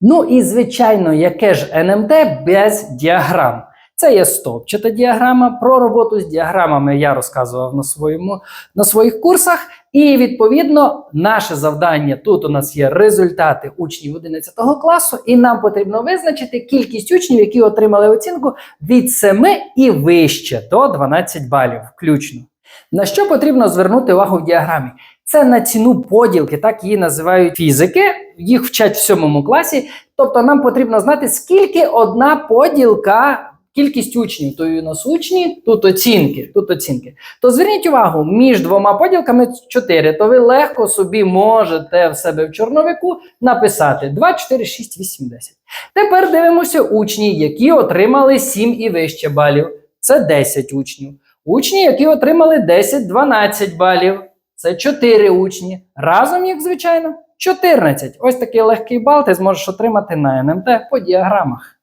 Ну і звичайно, яке ж НМТ без діаграм? Це є стовпчата діаграма. Про роботу з діаграмами я розказував на, своєму, на своїх курсах. І відповідно, наше завдання тут у нас є результати учнів 11 класу, і нам потрібно визначити кількість учнів, які отримали оцінку від 7 і вище до 12 балів, включно. На що потрібно звернути увагу в діаграмі? Це на ціну поділки, так її називають фізики. Їх вчать в сьомому класі. Тобто нам потрібно знати, скільки одна поділка, кількість учнів. То у нас учні, тут оцінки, тут оцінки. То зверніть увагу, між двома поділками 4, то ви легко собі можете в себе в чорновику написати 2, 4, 6, 8, 10. Тепер дивимося учні, які отримали 7 і вище балів. Це 10 учнів. Учні, які отримали 10-12 балів. Це 4 учні. Разом їх, звичайно, 14. Ось такий легкий бал ти зможеш отримати на НМТ по діаграмах.